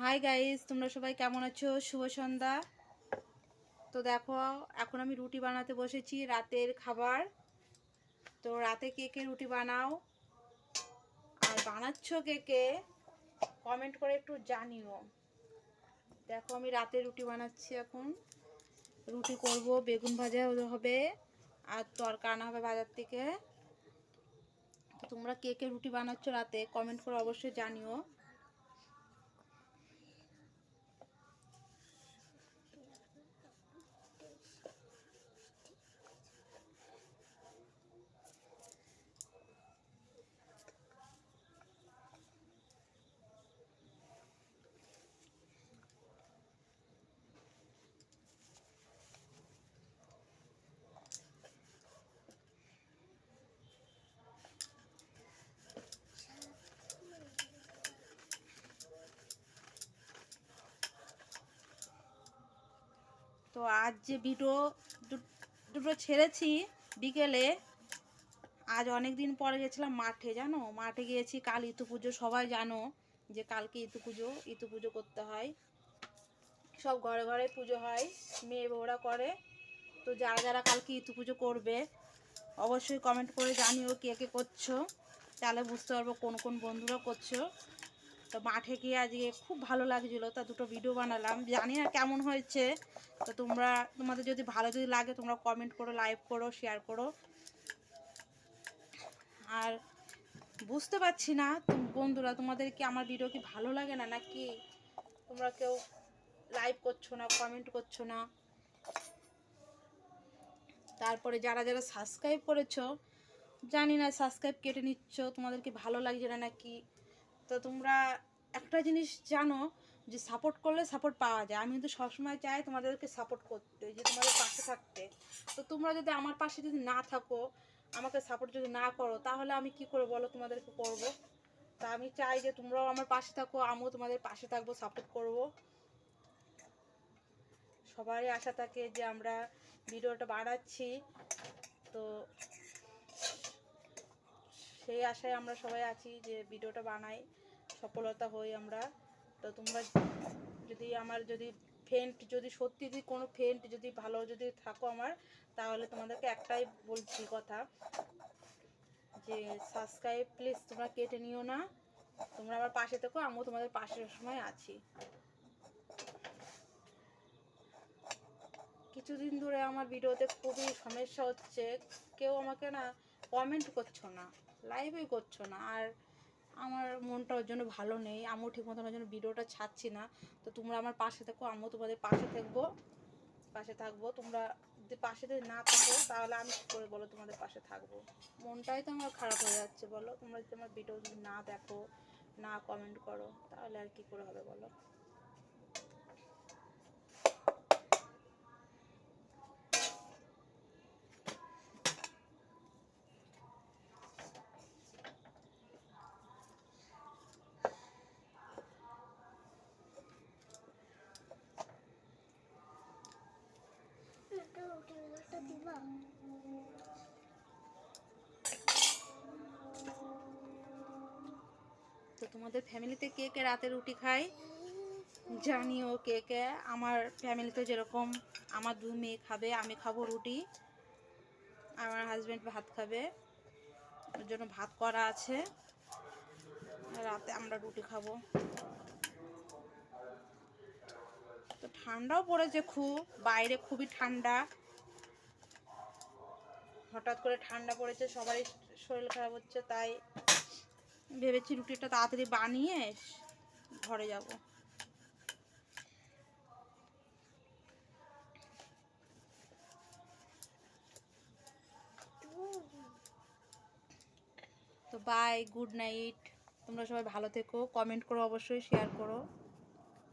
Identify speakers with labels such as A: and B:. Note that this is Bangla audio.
A: হাই গাইস তোমরা সবাই কেমন আছো? শুভ সন্ধ্যা। তো দেখো, এখন আমি রুটি বানাতে বসেছি রাতের খাবার। তো রাতে কে রুটি বানাও? আর বানাচ্ছ কে কে? কমেন্ট করে একটু জানিও। দেখো, আমি রাতে রুটি বানাচ্ছি এখন। রুটি করব, বেগুন ভাজা হবে, আর তরকা আনা হবে বাজার থেকে। তোমরা কে কে রুটি বানাচ্ছ রাতে? কমেন্ট করে অবশ্যই জানিও। তো আজ যে ভিডিও দুটো ছেড়েছি বিকেলে, আজ অনেক দিন পরে গেছিলাম মাঠে, জানো? মাঠে গিয়েছি, কাল ইতু পুজো, সবাই জানো যে কালকে ইতু পুজো ইতু পুজো করতে হয়। সব ঘরে ঘরে পুজো হয়, মেয়ে বউরা করে। তো যারা যারা কালকে ইতু পুজো করবে, অবশ্যই কমেন্ট করে জানিও কে কে করছ। তাহলে বুঝতে পারব কোন কোন বন্ধুরা করছ। তো মাঠে গিয়ে আজকে খুব ভালো লাগছিল। তা দুটো ভিডিও বানালাম। জানি না কেমন হয়েছে। তো তোমরা, তোমাদের যদি ভালো যদি লাগে, তোমরা কমেন্ট করো লাইক করো শেয়ার করো। আর বুঝতে পারছি না বন্ধুরা, তোমাদের কি আমার ভিডিও কি ভালো লাগে না নাকি? তোমরা কেউ লাইভ করছ না কমেন্ট করছ না? তারপরে যারা যারা সাবস্ক্রাইব করেছ, জানি না সাবস্ক্রাইব কেটে নিচ্ছ, তোমাদের কি ভালো লাগছে না নাকি? তো তোমরা একটা জিনিস জানো যে সাপোর্ট করলে সাপোর্ট পাওয়া যায়। আমি কিন্তু সবসময় চাই তোমাদেরকে সাপোর্ট করতে, যে তোমাদের পাশে থাকতে। তো তোমরা যদি আমার পাশে যদি না থাকো, আমাকে সাপোর্ট যদি না করো, তাহলে আমি কি করে বলো? তোমাদেরকে করব। তা আমি চাই যে তোমরাও আমার পাশে থাকো, আমিও তোমাদের পাশে থাকব সাপোর্ট করব। সবারই আশা থাকে যে আমরা ভিডিওটা বাড়াচ্ছি। তো সেই আশায় আমরা সবাই আছি যে ভিডিওটা বানাই, সফলতা হই আমরা। তো তোমরা যদি আমার যদি ফ্রেন্ড যদি সত্যি যদি কোনো ফ্রেন্ড যদি ভালো যদি থাকো আমার, তাহলে তোমাদেরকে একটাই বলছি কথা, যে সাবস্ক্রাইব প্লিজ তোমরা কেটে নিও না। তোমরা আমার পাশে থেকো, আমিও তোমাদের পাশে সময় আছি। কিছুদিন ধরে আমার ভিডিওতে খুবই সমস্যা হচ্ছে, কেউ আমাকে না কমেন্ট করছ না। লাইভই করছ না। আর আমার মনটা ওর জন্য ভালো নেই। আমিও ঠিক মতন ওর জন্য ভিডিওটা ছাড়ছি না। তো তোমরা আমার পাশে থেকো, আমিও তোমাদের পাশে থাকব। পাশে থাকব। তোমরা যদি পাশে যদি না থাকো, তাহলে আমি কী করে বলো তোমাদের পাশে থাকব? মনটাই তো আমার খারাপ হয়ে যাচ্ছে, বলো। তোমরা যদি আমার ভিডিও যদি না দেখো, না কমেন্ট করো, তাহলে আর কি করে হবে, বলো? তো তোমাদের ফ্যামিলিতে কে কে রাতে রুটি খায়? জানিও কে কে। আমার ফ্যামিলিতে যেরকম আমার দু মেয়ে খাবে, আমি খাব রুটি। আমার হাজব্যান্ড ভাত খাবে। ওর জন্য ভাত করা আছে। রাতে আমরা রুটি খাব। তো ঠান্ডাও পড়েছে খুব, বাইরে খুবই ঠান্ডা। হঠাৎ করে ঠান্ডা পড়েছে, সবারই শরীর খারাপ হচ্ছে, তাই ভেবেছি রুটিটা তাড়াতাড়ি বানিয়ে ঘরে যাব। তো বাই গুড নাইট তোমরা সবাই ভালো থেকো কমেন্ট করো অবশ্যই শেয়ার করো।